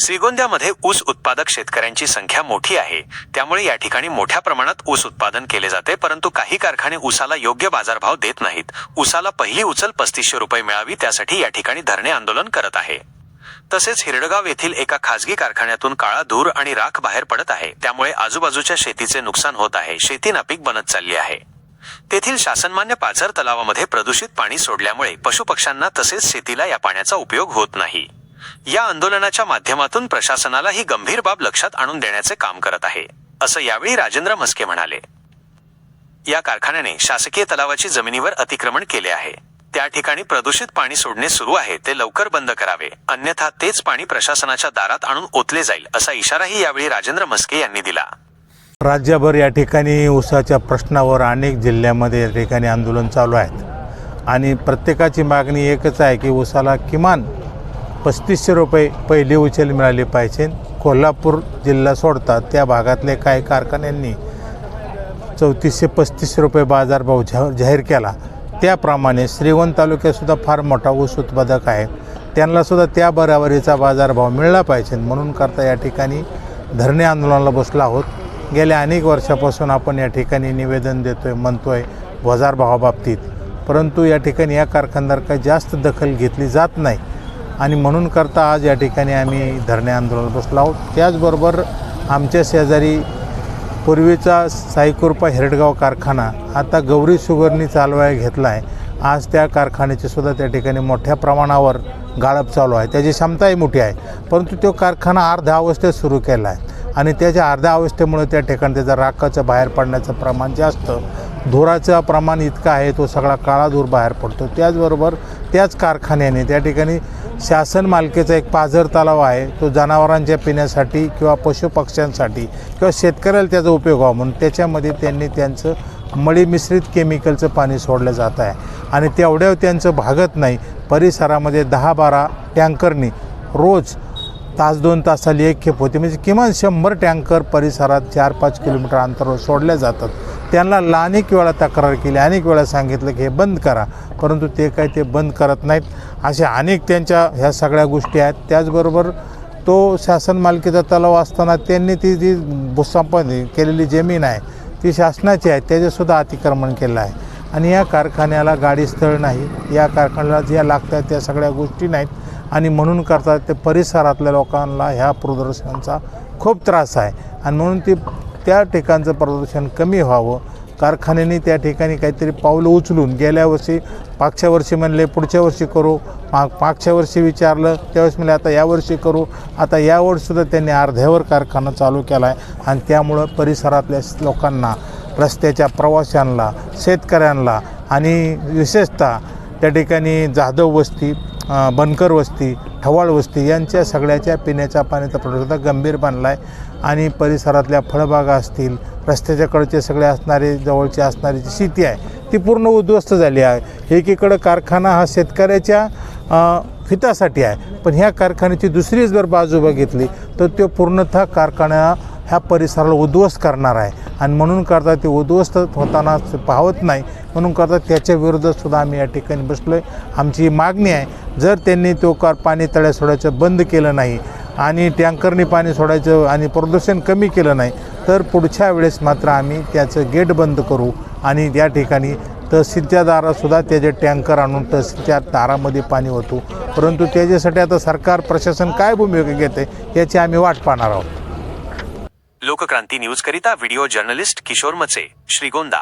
श्रीगोंद्यामध्ये ऊस उत्पादक शेतकऱ्यांची संख्या मोठी आहे. त्यामुळे या ठिकाणी मोठ्या प्रमाणात ऊस उत्पादन केले जाते परंतु काही कारखाने ऊसाला योग्य बाजारभाव देत नाहीत. ऊसाला पहिली उचल पस्तीसशे रुपये मिळावी त्यासाठी या ठिकाणी धरणे आंदोलन करत आहे. तसेच हिरडगाव येथील एका खासगी कारखान्यातून काळा धूर आणि राख बाहेर पडत आहे. त्यामुळे आजूबाजूच्या शेतीचे नुकसान होत आहे. शेती नापीक बनत चालली आहे. तेथील शासनमान्य पाझर तलावामध्ये प्रदूषित पाणी सोडल्यामुळे पशुपक्ष्यांना तसेच शेतीला या पाण्याचा उपयोग होत नाही. या आंदोलनाच्या माध्यमातून प्रशासनाला ही गंभीर बाब लक्षात आणून देण्याचे काम करत आहे असं यावेळी राजेंद्र म्हस्के म्हणाले. या कारखान्याने शासकीय तलावाची जमिनीवर अतिक्रमण केले आहे. त्या ठिकाणी प्रदूषित पाणी सोडणे सुरू आहे ते लवकर बंद करावे. अन्यथा तेच पाणी प्रशासनाच्या दारात आणून ओतले जाईल असा इशाराही यावेळी राजेंद्र मस्के यांनी दिला. राज्यभर या ठिकाणी उसाच्या प्रश्नावर अनेक जिल्ह्यामध्ये या ठिकाणी आंदोलन चालू आहेत. आणि प्रत्येकाची मागणी एकच आहे की उसाला किमान पस्तीसशे रुपये पहिली उचल मिळाली पाहिजे. कोल्हापूर जिल्हा सोडतात त्या भागातले काही कारखान्यांनी चौतीसशे पस्तीसशे रुपये बाजारभाव जा जाहीर केला. त्याप्रमाणे श्रीगोंद तालुक्यातसुद्धा फार मोठा ऊस उत्पादक आहे. त्यांनासुद्धा त्या बराबरीचा बाजारभाव मिळला पाहिजे म्हणून करता या ठिकाणी धरणे आंदोलनाला बसलो आहोत. गेल्या अनेक वर्षापासून आपण या ठिकाणी निवेदन देतो आहे म्हणतो आहे बाजारभावाबाबतीत. परंतु या ठिकाणी या कारखानदार काही जास्त दखल घेतली जात नाही. आणि म्हणून करता आज या ठिकाणी आम्ही धरणे आंदोलनाला बसलो आहोत. त्याचबरोबर आमच्या शेजारी पूर्वीचा साईकुर्पा हिरडगाव कारखाना आता गौरी शुगरनी चालवायला घेतला आहे आज त्या कारखान्याची सुद्धा त्या ठिकाणी मोठ्या प्रमाणावर गाळप चालू आहे. त्याची क्षमताही मोठी आहे. परंतु तो कारखाना अर्ध्या अवस्थेत सुरू केला आहे आणि त्याच्या अर्ध्या अवस्थेमुळे त्या ठिकाणी त्याचं राखाचं बाहेर पडण्याचं प्रमाण जास्त धुराचं प्रमाण इतकं आहे तो सगळा काळा धूर बाहेर पडतो. त्याचबरोबर त्याच कारखान्याने त्या ठिकाणी शासन मालकीचा एक पाझर तलाव आहे. तो जनावरांच्या पिण्यासाठी किंवा पशुपक्ष्यांसाठी किंवा शेतकऱ्याला त्याचा उपयोग व्हावा म्हणून त्याच्यामध्ये त्यांनी त्यांचं मळी मिश्रित केमिकलचं पाणी सोडलं जात आहे. आणि तेवढ्या त्यांचं भागत नाही. परिसरामध्ये दहा बारा टँकरनी रोज तास दोन तासाली एक खेप होते. म्हणजे किमान शंभर टँकर परिसरात चार पाच किलोमीटर अंतरावर सोडल्या जातात. त्यांना अनेक वेळा तक्रार केली अनेक वेळा सांगितलं की हे बंद करा. परंतु ते काही ते बंद करत नाहीत. अशा अनेक त्यांच्या ह्या सगळ्या गोष्टी आहेत. त्याचबरोबर तो शासन मालकीचा तलाव असताना त्यांनी ती जी भूसंपादन केलेली जमीन आहे ती शासनाची आहे त्याचेसुद्धा अतिक्रमण केलं आहे. आणि या कारखान्याला गाडी स्थळ नाही. या कारखान्याला ज्या लागतात त्या सगळ्या गोष्टी नाहीत. आणि म्हणून करतात ते परिसरातल्या लोकांना ह्या प्रदर्शनाचा खूप त्रास आहे. आणि म्हणून ती त्या ठिकाणचं प्रदूषण कमी व्हावं. कारखान्याने त्या ठिकाणी काहीतरी पावलं उचलून गेल्या वर्षी मागच्या वर्षी म्हणले पुढच्या वर्षी करू. माग मागच्या वर्षी विचारलं त्यावेळेस म्हणले आता यावर्षी करू. आता यावर्षीसुद्धा त्यांनी अर्ध्यावर कारखाना चालू केला आहे आणि त्यामुळं परिसरातल्या लोकांना रस्त्याच्या प्रवाशांना शेतकऱ्यांना आणि विशेषतः त्या ठिकाणी जाधव वस्ती बनकर वस्ती ठवाळ वस्ती यांच्या सगळ्याच्या पिण्याच्या पाण्याचा प्रश्न गंभीर बनला आहे आणि परिसरातल्या फळबागा असतील रस्त्याच्याकडचे सगळे असणारे जवळचे असणारी जी शेती आहे ती पूर्ण उद्ध्वस्त झाली आहे. एकीकडं कारखाना हा शेतकऱ्याच्या हितासाठी आहे पण ह्या कारखान्याची दुसरीच जर बाजू बघितली तर तो पूर्णतः कारखाना ह्या परिसराला उद्ध्वस्त करणार आहे. आणि म्हणून करता ते उद्ध्वस्त होताना पाहत नाही म्हणून करता त्याच्या विरोधातसुद्धा आम्ही या ठिकाणी बसलो आहे आमची मागणी आहे जर त्यांनी तो कार पाणी तळ्या सोडायचं बंद केलं नाही आणि टँकरने पाणी सोडायचं आणि प्रदूषण कमी केलं नाही तर पुढच्या वेळेस मात्र आम्ही त्याचं गेट बंद करू आणि या ठिकाणी तहसीलच्या दारातसुद्धा त्याचे टँकर आणून तहसीलच्या दारामध्ये पाणी होतो परंतु त्याच्यासाठी आता सरकार प्रशासन काय भूमिका घेते याची आम्ही वाट पाहणार आहोत. लोकक्रांती न्यूज करिता व्हिडिओ जर्नलिस्ट किशोर मचे श्रीगोंदा.